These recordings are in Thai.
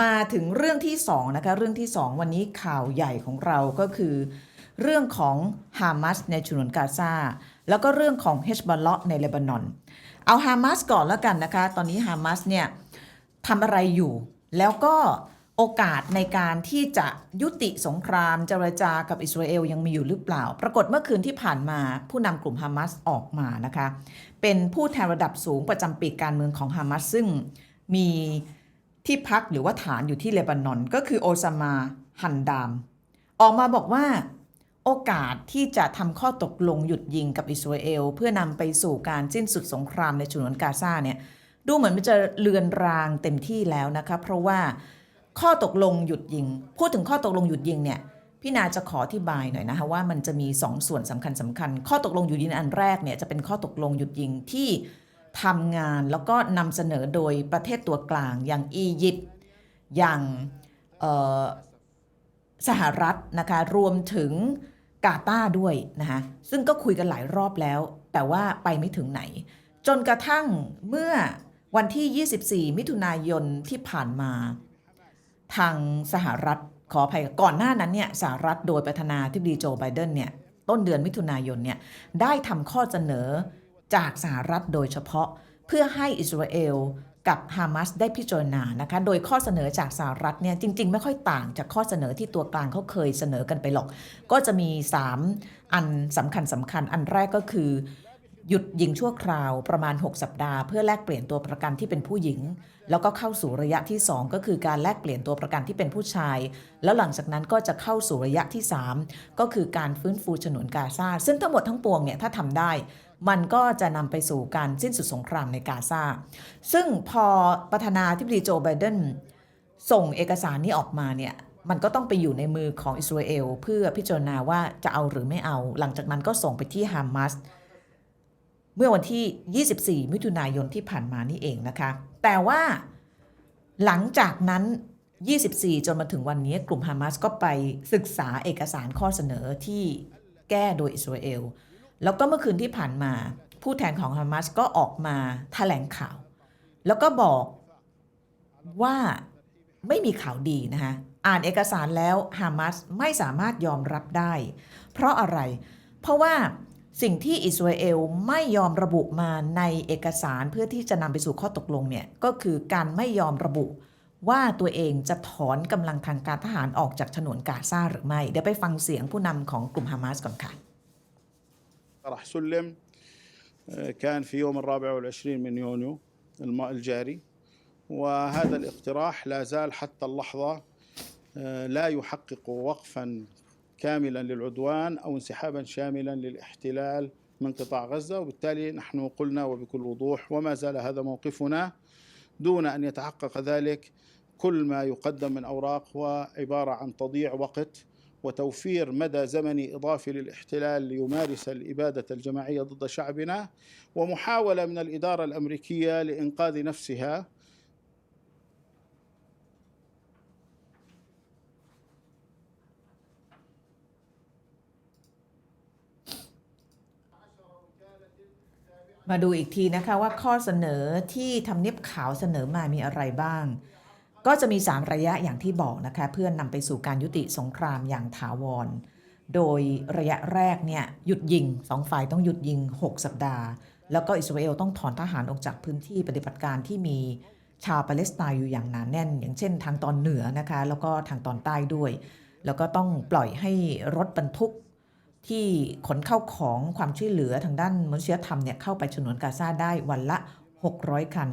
มาถึงเรื่องที่สองนะคะเรื่องที่สองวันนี้ข่าวใหญ่ของเราก็คือ เรื่องของฮามาสในฉนวนกาซาแล้วก็เรื่องของเฮชบอลเลาะในเลบานอน เอาฮามาสก่อนแล้วกันนะคะ ตอนนี้ฮามาสเนี่ยทำอะไรอยู่ แล้วก็โอกาสในการที่จะยุติสงครามเจรจากับอิสราเอลยังมีอยู่หรือเปล่า ปรากฏเมื่อคืนที่ผ่านมาผู้นำกลุ่มฮามาสออกมานะคะ เป็นผู้แทนระดับสูงประจำปีกการเมืองของฮามาสซึ่งมี ที่พักหรือว่าฐานอยู่ที่เลบานอน ก็คือโอซามาฮันดาม ออกมาบอกว่าโอกาสที่จะทำข้อตกลงหยุดยิงกับอิสราเอล เพื่อนำไปสู่การสิ้นสุดสงครามในฉนวนกาซาเนี่ยดูเหมือนมันจะเลือนรางเต็มที่แล้วนะคะเพราะว่าข้อตกลงหยุดยิง พูดถึงข้อตกลงหยุดยิงเนี่ยพี่นาจะขออธิบายหน่อยนะคะว่ามันจะมี 2ส่วนสำคัญสำคัญ ข้อตกลงหยุดยิงอันแรกเนี่ยจะเป็นข้อตกลงหยุดยิงที่ ทำงานแล้วก็นำเสนอโดยประเทศตัวกลางอย่างอียิปต์อย่างสหรัฐนะคะรวมถึงกาตาร์ด้วยนะคะซึ่งก็คุยกันหลายรอบแล้ว แต่ว่าไปไม่ถึงไหน จนกระทั่งเมื่อวันที่ 24 มิถุนายนที่ผ่านมา ทางสหรัฐขออภัยก่อนหน้านั้นเนี่ยสหรัฐโดยประธานาธิบดีโจไบเดนเนี่ยต้นเดือนมิถุนายนเนี่ยได้ทำข้อเสนอ จากสหรัฐโดยเฉพาะเพื่อให้อิสราเอลกับฮามาสได้พิจารณานะคะ โดยข้อเสนอจากสหรัฐเนี่ยจริง ๆ ไม่ค่อยต่างจากข้อเสนอที่ตัวกลางเขาเคยเสนอกันไปหรอก ก็จะมี 3 อันสำคัญสำคัญ อันแรกก็คือ หยุดยิงชั่วคราวประมาณ 6 สัปดาห์ เพื่อแลกเปลี่ยนตัวประกันที่เป็นผู้หญิง แล้วก็เข้าสู่ระยะที่ 2 ก็คือการแลกเปลี่ยนตัวประกันที่เป็นผู้ชาย แล้วหลังจากนั้นก็จะเข้าสู่ระยะที่ 3 ก็คือการฟื้นฟูฉนวนกาซาซึ่งทั้งหมดทั้งปวงเนี่ยถ้าทำได้ มันก็จะนำไปสู่การสิ้นสุดสงครามในกาซาซึ่งพอประธานาธิบดีโจไบเดนส่งเอกสารนี้ออกมาเนี่ยมันก็ต้องไปอยู่ในมือของอิสราเอลเพื่อพิจารณาว่าจะเอาหรือไม่เอา หลังจากนั้นก็ส่งไปที่ฮามาสเมื่อวันที่ 24 มิถุนายนที่ผ่านมานี่เองนะคะ แต่ว่าหลังจากนั้น 24 จนมาถึงวันนี้กลุ่มฮามาสก็ไปศึกษาเอกสารข้อเสนอที่แก้โดยอิสราเอล แล้วก็เมื่อคืนที่ผ่านมา ผู้แทนของฮามาสก็ออกมาแถลงข่าว แล้วก็บอกว่าไม่มีข่าวดีนะคะอ่านเอกสารแล้วฮามาสไม่สามารถยอมรับได้ เพราะอะไร เพราะว่าสิ่งที่อิสราเอลไม่ยอมระบุมาในเอกสารเพื่อที่จะนำไปสู่ข้อตกลงเนี่ยก็คือการไม่ยอมระบุว่าตัวเองจะถอนกำลังทางการทหารออกจากฉนวนกาซาหรือไม่ เดี๋ยวไปฟังเสียงผู้นำของกลุ่มฮามาสก่อนค่ะ راح سلم آه، كان في يوم الرابع والعشرين من يونيو الجاري. وهذا الاقتراح لا زال حتى اللحظة آه، لا يحقق وقفا كاملا للعدوان أو انسحابا شاملا للاحتلال من قطاع غزة. وبالتالي نحن قلنا وبكل وضوح وما زال هذا موقفنا دون أن يتحقق ذلك كل ما يقدم من أوراق هو عبارة عن تضييع وقت وتوفير مدى زمني إضافي للاحتلال ليمارس الإبادة الجماعية ضد شعبنا ومحاولة من الإدارة الأمريكية لإنقاذ نفسها ،มาดูอีกทีนะคะว่าข้อเสนอที่ทำเนียบขาวเสนอมามีอะไรบ้าง ก็จะมี 3 ระยะอย่างที่บอกนะคะเพื่อนำไปสู่การยุติสงครามอย่างถาวร โดยระยะแรกเนี่ยหยุดยิงสองฝ่ายต้องหยุดยิง 6 สัปดาห์ แล้วก็อิสราเอลต้องถอนทหารออกจากพื้นที่ปฏิบัติการที่มีชาวปาเลสไตน์อยู่อย่างหนาแน่น อย่างเช่นทางตอนเหนือนะคะแล้วก็ทางตอนใต้ด้วย แล้วก็ต้องปล่อยให้รถบรรทุกที่ขนเข้าของความช่วยเหลือทางด้านมนุษยธรรมเนี่ยเข้าไปฉนวนกาซาได้วันละ 600 คัน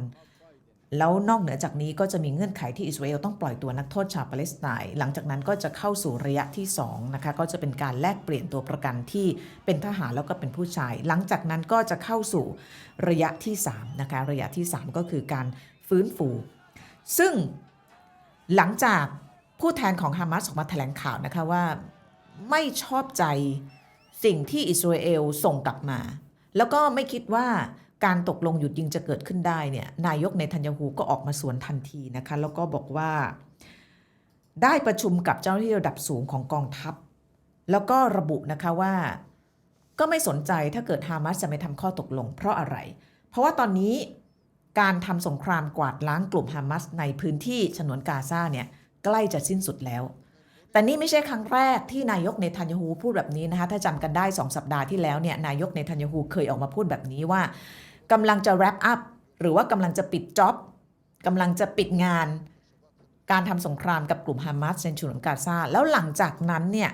แล้วนอกเหนือจากนี้ก็จะมีเงื่อนไขที่อิสราเอลต้องปล่อยตัวนักโทษชาวปาเลสไตน์หลังจากนั้นก็จะเข้าสู่ระยะที่2นะคะก็จะเป็นการแลกเปลี่ยนตัวประกันที่เป็นทหารแล้วก็เป็นผู้ชาย หลังจากนั้นก็จะเข้าสู่ระยะที่3นะคะระยะที่ 3 ก็คือการฟื้นฟู ซึ่งหลังจากผู้แทนของฮามาสออกมาแถลงข่าวนะคะว่าไม่ชอบใจสิ่งที่อิสราเอลส่งกลับมา แล้วก็ไม่คิดว่า การตกลงหยุดยิงจะเกิดขึ้นได้เนี่ยนายกในทันยาฮูก็ออกมาสวนทันทีนะคะแล้วก็บอกว่า ได้ประชุมกับเจ้าหน้าที่ระดับสูงของกองทัพ แล้วก็ระบุนะคะว่า ก็ไม่สนใจถ้าเกิดฮามาสจะไม่ทำข้อตกลง เพราะอะไร เพราะว่าตอนนี้การทำสงครามกวาดล้างกลุ่มฮามาสในพื้นที่ฉนวนกาซาเนี่ยใกล้จะสิ้นสุดแล้ว แต่นี่ไม่ใช่ครั้งแรกที่นายกเนทันยาฮูพูดแบบนี้นะคะ ถ้าจำกันได้ 2 สัปดาห์ที่แล้วเนี่ยนายกเนทันยาฮูเคยออกมาพูดแบบนี้ว่า กำลังจะ wrap up หรือว่ากำลังจะปิดจ็อบกำลังจะปิดงาน การทำสงครามกับกลุ่มฮามาสในฉนวนกาซาแล้วหลังจากนั้นเนี่ย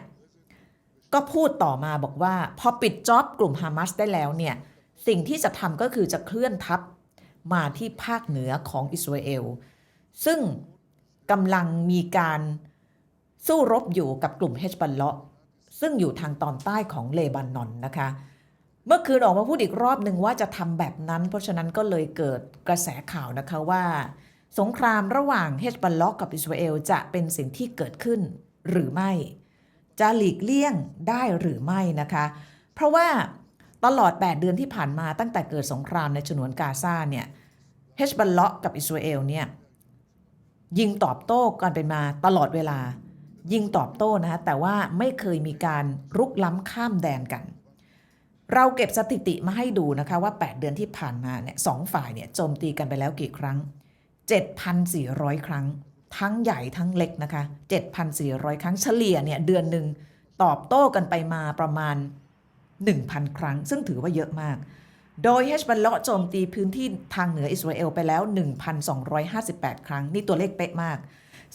ก็พูดต่อมาบอกว่า พอปิดจ็อบกลุ่มฮามาสได้แล้วเนี่ยสิ่งที่จะทำก็คือจะเคลื่อนทัพมาที่ภาคเหนือของอิสราเอลซึ่งกำลังมีการสู้รบอยู่กับกลุ่มเฮชบัลเลาะซึ่งอยู่ทางตอนใต้ของเลบานอนนะคะ เมื่อคืนออกมาพูดอีกรอบหนึ่งว่าจะทำแบบนั้น เพราะฉะนั้นก็เลยเกิดกระแสข่าวนะคะว่า สงครามระหว่างเฮชบัลลาะห์กับอิสราเอลจะเป็นสิ่งที่เกิดขึ้นหรือไม่ จะหลีกเลี่ยงได้หรือไม่นะคะ เพราะว่าตลอด 8 เดือนที่ผ่านมาตั้งแต่เกิดสงครามในฉนวนกาซาเนี่ยเฮชบัลเลาะกับอิสราเอลเนี่ยยิงตอบโต้กันไปมาตลอดเวลา ยิงตอบโต้นะคะแต่ว่าไม่เคยมีการรุกล้ำข้ามแดนกัน เราเก็บสถิติมาให้ดูนะคะว่า 8 เดือนที่ผ่านมาเนี่ยสองฝ่ายเนี่ยโจมตีกันไปแล้วกี่ครั้ง 7,400 ครั้ง ทั้งใหญ่ทั้งเล็กนะคะ 7,400 ครั้งเฉลี่ยเนี่ยเดือนหนึ่งตอบโต้กันไปมาประมาณ 1,000 ครั้ง ซึ่งถือว่าเยอะมาก โดยเฮชบัลเลาะโจมตีพื้นที่ทางเหนืออิสราเอลไปแล้ว 1,258 ครั้ง นี่ตัวเลขเป๊ะมาก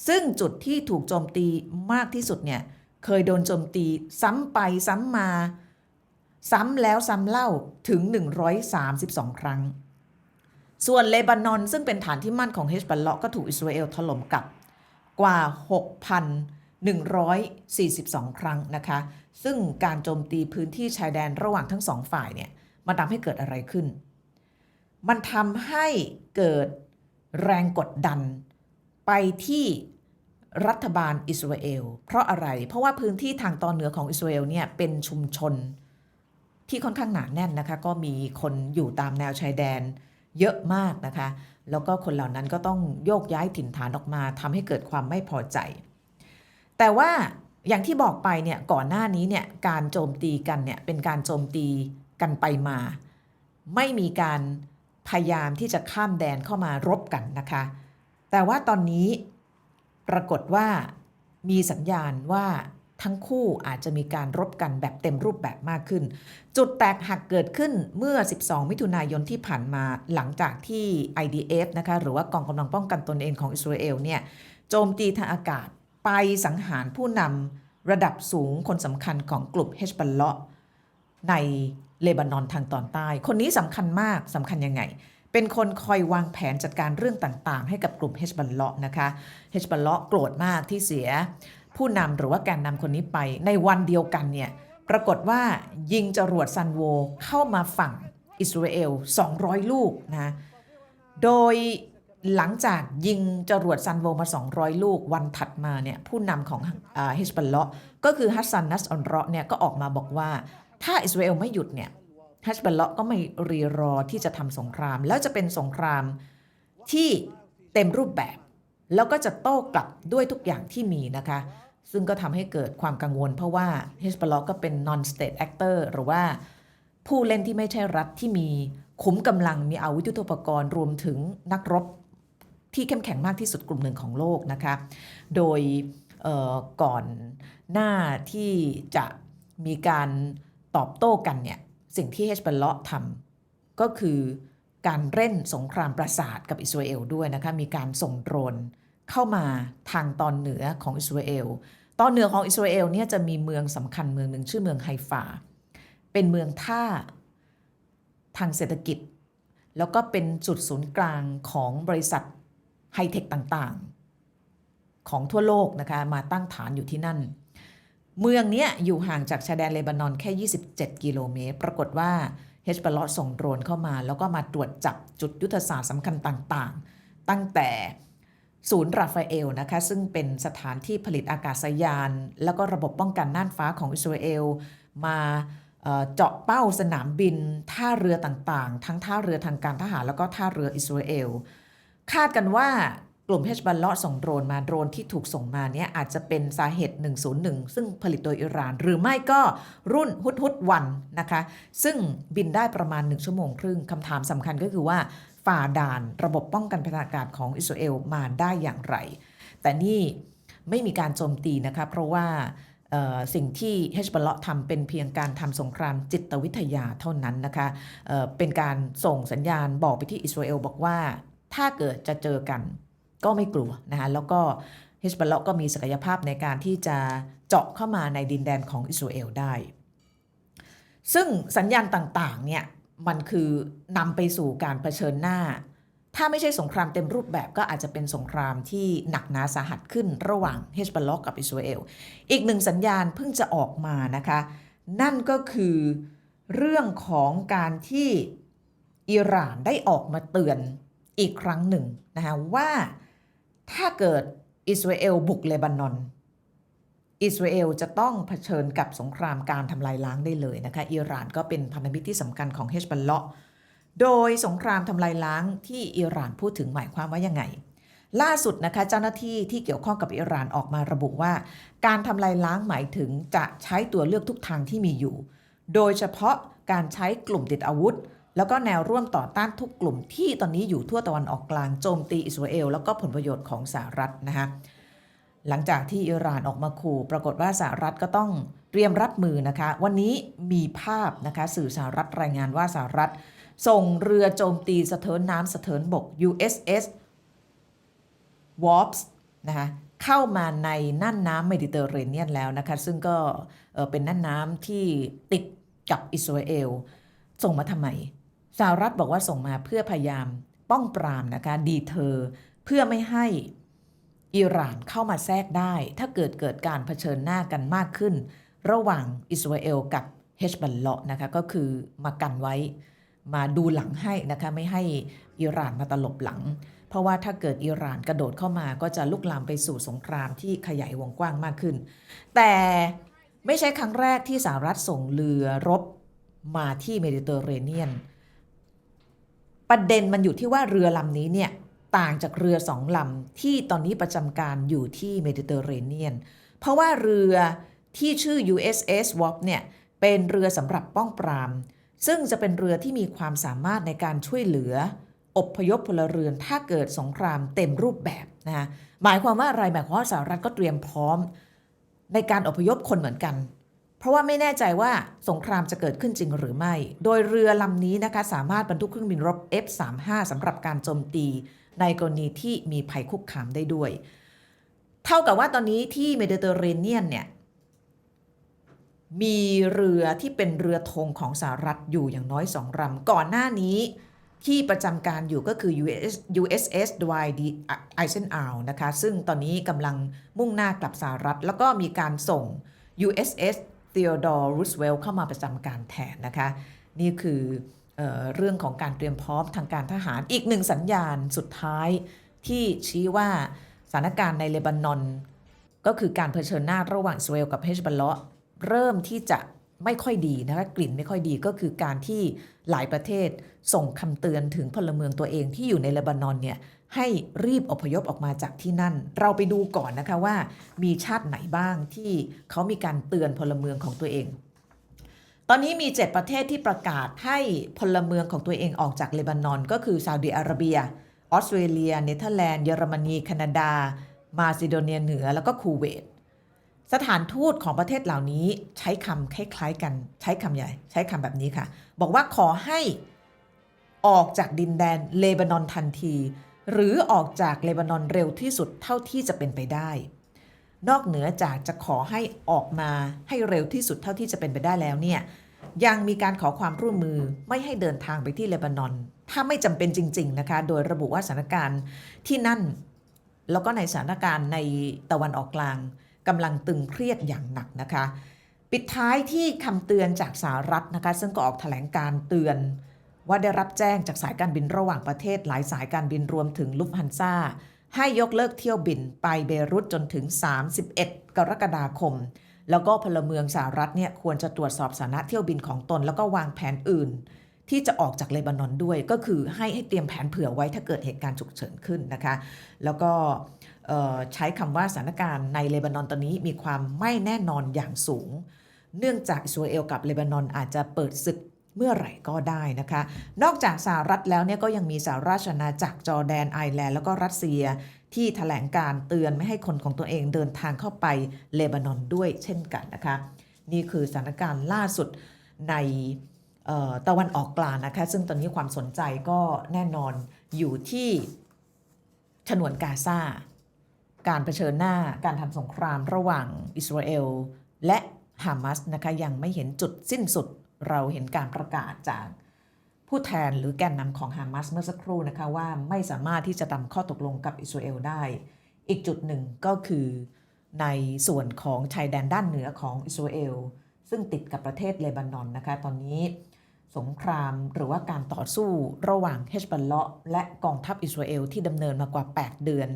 ซึ่งจุดที่ถูกโจมตีมากที่สุดเนี่ยเคยโดนโจมตีซ้ำไปซ้ำมา ซ้ำแล้วซ้ำเล่าถึง 132 ครั้ง ส่วนเลบานอนซึ่งเป็นฐานที่มั่นของเฮชบัลเลาะก็ถูกอิสราเอลถล่มกลับกว่า 6,142 ครั้งนะคะ ซึ่งการโจมตีพื้นที่ชายแดนระหว่างทั้งสองฝ่ายเนี่ยมันทำให้เกิดอะไรขึ้น มันทำให้เกิดแรงกดดันไปที่รัฐบาลอิสราเอล เพราะอะไร เพราะว่าพื้นที่ทางตอนเหนือของอิสราเอลเนี่ยเป็นชุมชน ที่ค่อนข้างหนาแน่นนะคะ ก็มีคนอยู่ตามแนวชายแดนเยอะมากนะคะ แล้วก็คนเหล่านั้นก็ต้องโยกย้ายถิ่นฐานออกมาทำให้เกิดความไม่พอใจ แต่ว่าอย่างที่บอกไปเนี่ยก่อนหน้านี้เนี่ยการโจมตีกันเนี่ยเป็นการโจมตีกันไปมา ไม่มีการพยายามที่จะข้ามแดนเข้ามารบกันนะคะ แต่ว่าตอนนี้ปรากฏว่ามีสัญญาณว่า ทั้งคู่อาจจะมีการรบกันแบบเต็มรูปแบบมากขึ้น จุดแตกหักเกิดขึ้นเมื่อ 12 มิถุนายนที่ผ่านมาหลังจากที่ IDF นะคะหรือว่ากองกำลังป้องกันตนเองของอิสราเอลเนี่ยโจมตีทางอากาศไปสังหารผู้นำระดับสูงคนสำคัญของกลุ่มเฮชบัลเลาะในเลบานอนทางตอนใต้ คนนี้สำคัญมากสำคัญยังไง เป็นคนคอยวางแผนจัดการเรื่องต่างๆ ให้กับกลุ่มเฮชบัลเลาะนะคะเฮชบัลเลาะโกรธมากที่เสีย ผู้นำหรือว่าแกนนำคนนี้ไป ในวันเดียวกันเนี่ยปรากฏว่ายิงจรวดซันโวเข้ามาฝั่งอิสราเอล 200 ลูกนะโดยหลังจากยิงจรวดซันโวมา 200 ลูกวันถัดมาเนี่ยผู้นำของเฮชบัลเลาะก็คือฮัสซันนัสอันเราะเนี่ยก็ออกมาบอกว่าถ้าอิสราเอลไม่หยุดเนี่ยฮัชบัลเลาะก็ไม่รีรอที่จะทำสงคราม แล้วจะเป็นสงครามที่เต็มรูปแบบ แล้วก็จะโต้กลับด้วยทุกอย่างที่มีนะคะ ซึ่งก็ทำให้เกิดความกังวล เพราะว่าเฮชบัลเลาะห์ก็เป็น non state actor หรือว่าผู้เล่นที่ไม่ใช่รัฐที่มีขุมกำลังมีอาวุธยุทโธปกรณ์ รวมถึงนักรบที่เข้มแข็งมากที่สุดกลุ่มหนึ่งของโลกนะคะ โดยก่อนหน้าที่จะมีการตอบโต้กันเนี่ย สิ่งที่เฮชบัลเลาะทำก็คือการเร่นสงครามประสาทกับอิสราเอลด้วยนะคะ มีการส่งโดรนเข้ามาทางตอนเหนือของอิสราเอล ตอนเหนือของอิสราเอลเนี่ยจะมีเมืองสำคัญเมืองหนึ่งชื่อเมืองไฮฟา เป็นเมืองท่าทางเศรษฐกิจ แล้วก็เป็นจุดศูนย์กลางของบริษัทไฮเทคต่างๆ ของทั่วโลกนะคะมาตั้งฐานอยู่ที่นั่น เมืองนี้อยู่ห่างจากชายแดนเลบานอนแค่ 27 กิโลเมตร ปรากฏว่าเฮชบาลอส่งโดรนเข้ามา แล้วก็มาตรวจจับจุดยุทธศาสตร์สำคัญต่างๆ ตั้งแต่ ศูนย์ราฟาเอลนะคะซึ่งเป็นสถานที่ผลิตอากาศยาน แล้วก็ระบบป้องกันน่านฟ้าของอิสราเอล มาเจาะเป้าสนามบิน ท่าเรือต่างๆ ทั้งท่าเรือทางการทหารแล้วก็ท่าเรืออิสราเอล คาดกันว่ากกลุ่มเฮชบัลเลาะส่งโดรนมาโดรนที่ถูกส่งมาเนี่ยอาจจะเป็นสาเหตุ 101 ซึ่งผลิตโดยอิหร่าน หรือไม่ก็รุ่นฮุดฮุดวันนะคะ ซึ่งบินได้ประมาณ 1 ชั่วโมงครึ่งคำถามสำคัญก็คือว่า ฝ่าด่านระบบป้องกันพลอากาศของอิสราเอลมาได้อย่างไร แต่นี่ไม่มีการโจมตีนะคะเพราะว่าสิ่งที่เฮชบัลเลาะทำเป็นเพียงการทำสงครามจิตวิทยาเท่านั้นนะคะเเป็นการส่งสัญญาณบอกไปที่อิสราเอลบอกว่าถ้าเกิดจะเจอกันก็ไม่กลัวนะคะแล้วก็เฮชบัลเลาะก็มีศักยภาพในการที่จะเจาะเข้ามาในดินแดนของอิสราเอลได้ ซึ่งสัญญาณต่างๆเนี่ย มันคือนำไปสู่การเผชิญหน้า ถ้าไม่ใช่สงครามเต็มรูปแบบก็อาจจะเป็นสงครามที่หนักหนาสาหัสขึ้นระหว่างเฮชบัลล็อกกับอิสราเอล อีกหนึ่งสัญญาณเพิ่งจะออกมานะคะ นั่นก็คือเรื่องของการที่อิหร่านได้ออกมาเตือนอีกครั้งหนึ่งนะคะว่าถ้าเกิดอิสราเอลบุกเลบานอน อิสราเอลจะต้องเผชิญกับสงครามการทำลายล้างได้เลยนะคะอิหร่านก็เป็นพันธมิตรที่สำคัญของเฮชบัลเลาะโดยสงครามทำลายล้างที่อิหร่านพูดถึงหมายความว่ายังไง ล่าสุดนะคะเจ้าหน้าที่ที่เกี่ยวข้องกับอิหร่านออกมาระบุว่า การทำลายล้างหมายถึงจะใช้ตัวเลือกทุกทางที่มีอยู่ โดยเฉพาะการใช้กลุ่มติดอาวุธ แล้วก็แนวร่วมต่อต้านทุกกลุ่มที่ตอนนี้อยู่ทั่วตะวันออกกลางโจมตีอิสราเอลแล้วก็ผลประโยชน์ของสหรัฐนะคะ หลังจากที่อิหร่านออกมาขู่ ปรากฏว่าสหรัฐก็ต้องเตรียมรับมือนะคะ วันนี้มีภาพนะคะสื่อสหรัฐรายงานว่าสหรัฐ ส่งเรือโจมตีสะเทินน้ำสะเทินบก USS w a r p s นะคะเข้ามาในน่านน้ำเมดิเตอร์เรเนียนแล้วนะคะซึ่งก็เออเป็นน่านน้ำที่ติดกับอิสราเอล ส่งมาทำไมสหรัฐบอกว่าส่งมาเพื่อพยายามป้องปรามนะคะดีเธอเพื่อไม่ให้ อิหร่านเข้ามาแทรกได้ ถ้าเกิดเกิดการเผชิญหน้ากันมากขึ้น ระหว่างอิสราเอลกับเฮชบัลเลาะนะคะก็คือมากันไว้มาดูหลังให้นะคะไม่ให้อิหร่านมาตลบหลัง เพราะว่าถ้าเกิดอิหร่านกระโดดเข้ามาก็จะลุกลามไปสู่สงครามที่ขยายวงกว้างมากขึ้น แต่ไม่ใช่ครั้งแรกที่สหรัฐส่งเรือรบมาที่เมดิเตอร์เรเนียน ประเด็นมันอยู่ที่ว่าเรือลำนี้เนี่ย ต่างจากเรือสองลำที่ตอนนี้ประจำการอยู่ที่เมดิเตอร์เรเนียน เพราะว่าเรือที่ชื่อ USS w a p เนี่ยเป็นเรือสำหรับป้องปราม ซึ่งจะเป็นเรือที่มีความสามารถในการช่วยเหลือ อบพยพพลเรือนถ้าเกิดสงครามเต็มรูปแบบนะคะหมายความว่าอะไรหมายความว่าสหรัฐก็เตรียมพร้อม ในการอพยพคนเหมือนกัน เพราะว่าไม่แน่ใจว่าสงครามจะเกิดขึ้นจริงหรือไม่ โดยเรือลำนี้นะคะสามารถบรรทุกเครื่องบินรบ F-35 สำหรับการโจมตี ในกรณีที่มีภัยคุกคามได้ด้วย เท่ากับว่าตอนนี้ที่เมดิเตอร์เรเนียนเนี่ยมีเรือที่เป็นเรือธงของสหรัฐอยู่อย่างน้อยสองลำก่อนหน้านี้ที่ประจำการอยู่ก็คือ US USS Dwight D Eisenhower นะคะ ซึ่งตอนนี้กำลังมุ่งหน้ากลับสหรัฐ แล้วก็มีการส่ง USS Theodore Roosevelt เข้ามาประจำการแทนนะคะ นี่คือ เเรื่องของการเตรียมพร้อมทางการทหาร อีกหนึ่งสัญญาณสุดท้ายที่ชี้ว่าสถานการณ์ในเลบานอน ก็คือการเผชิญหน้าระหว่างสเอลกับเฮชบัลเลาะเริ่มที่จะไม่ค่อยดีนะคะกลิ่นไม่ค่อยดีก็คือการที่หลายประเทศส่งคำเตือนถึงพลเมืองตัวเองที่อยู่ในเลบานอนเนี่ยให้รีบอพยพออกมาจากที่นั่น เราไปดูก่อนนะคะว่ามีชาติไหนบ้างที่เขามีการเตือนพลเมืองของตัวเอง ตอนนี้มี 7 ประเทศที่ประกาศให้พลเมืองของตัวเองออกจากเลบานอน ก็คือซาอุดิอาระเบีย ออสเตรเลีย เนเธอร์แลนด์ เยอรมนี แคนาดา มาซิโดเนียเหนือ แล้วก็คูเวต สถานทูตของประเทศเหล่านี้ใช้คำคล้ายๆกัน ใช้คำใหญ่ ใช้คำแบบนี้ค่ะ บอกว่าขอให้ออกจากดินแดนเลบานอนทันที หรือออกจากเลบานอนเร็วที่สุดเท่าที่จะเป็นไปได้ นอกเหนือจากจะขอให้ออกมาให้เร็วที่สุดเท่าที่จะเป็นไปได้แล้วเนี่ยยังมีการขอความร่วมมือไม่ให้เดินทางไปที่เลบานอน ถ้าไม่จำเป็นจริง ๆนะคะ โดยระบุว่าสถานการณ์ที่นั่น แล้วก็ในสถานการณ์ในตะวันออกกลางกำลังตึงเครียดอย่างหนักนะคะ ปิดท้ายที่คำเตือนจากสหรัฐนะคะ ซึ่งก็ออกแถลงการเตือน ว่าได้รับแจ้งจากสายการบินระหว่างประเทศหลายสายการบินรวมถึงลุฟฮันซ่า ให้ยกเลิกเที่ยวบินไปเบรุตจนถึง 31 กรกฎาคม แล้วก็พลเมืองสหรัฐเนี่ยควรจะตรวจสอบสถานะเที่ยวบินของตน แล้วก็วางแผนอื่น ที่จะออกจากเลบานอนด้วยก็คือให้ให้เตรียมแผนเผื่อไว้ถ้าเกิดเหตุการณ์ฉุกเฉินขึ้นนะคะ แล้วก็ใช้คำว่าสถานการณ์ในเลบานอนตอนนี้มีความไม่แน่นอนอย่างสูง เนื่องจากอิสราเอลกับเลบานอนอาจจะเปิดศึก เมื่อไหร่ก็ได้นะคะ นอกจากสหรัฐแล้วเนี่ยก็ยังมีสหราชอาณาจักรจอร์แดนไอร์แลนด์แล้วก็รัสเซียที่แถลงการเตือนไม่ให้คนของตัวเองเดินทางเข้าไปเลบานอนด้วยเช่นกันนะคะ นี่คือสถานการณ์ล่าสุดในตะวันออกกลางนะคะ ซึ่งตอนนี้ความสนใจก็แน่นอนอยู่ที่ฉนวนกาซาการเผชิญหน้าการทำสงครามระหว่างอิสราเอลและฮามาสนะคะยังไม่เห็นจุดสิ้นสุด เราเห็นการประกาศจากผู้แทนหรือแกนนำของฮามาสเมื่อสักครู่นะคะว่าไม่สามารถที่จะทำข้อตกลงกับอิสราเอลได้ อีกจุดหนึ่งก็คือในส่วนของชายแดนด้านเหนือของอิสราเอลซึ่งติดกับประเทศเลบานอนนะคะ ตอนนี้สงครามหรือว่าการต่อสู้ระหว่างเฮชบัลเลาะและกองทัพอิสราเอลที่ดำเนินมากว่า 8 เดือน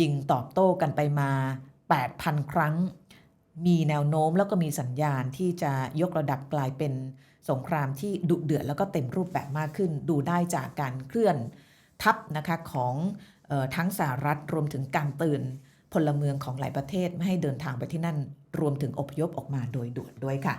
ยิงตอบโต้กันไปมา 8,000 ครั้ง มีแนวโน้มแล้วก็มีสัญญาณที่จะยกระดับกลายเป็นสงครามที่ดุเดือดแล้วก็เต็มรูปแบบมากขึ้น ดูได้จากการเคลื่อนทัพนะคะของออทั้งสหรัฐรวมถึงการตื่นพลเมืองของหลายประเทศไม่ให้เดินทางไปที่นั่น รวมถึงอพยพออกมาโดยด่วนด้วยค่ะ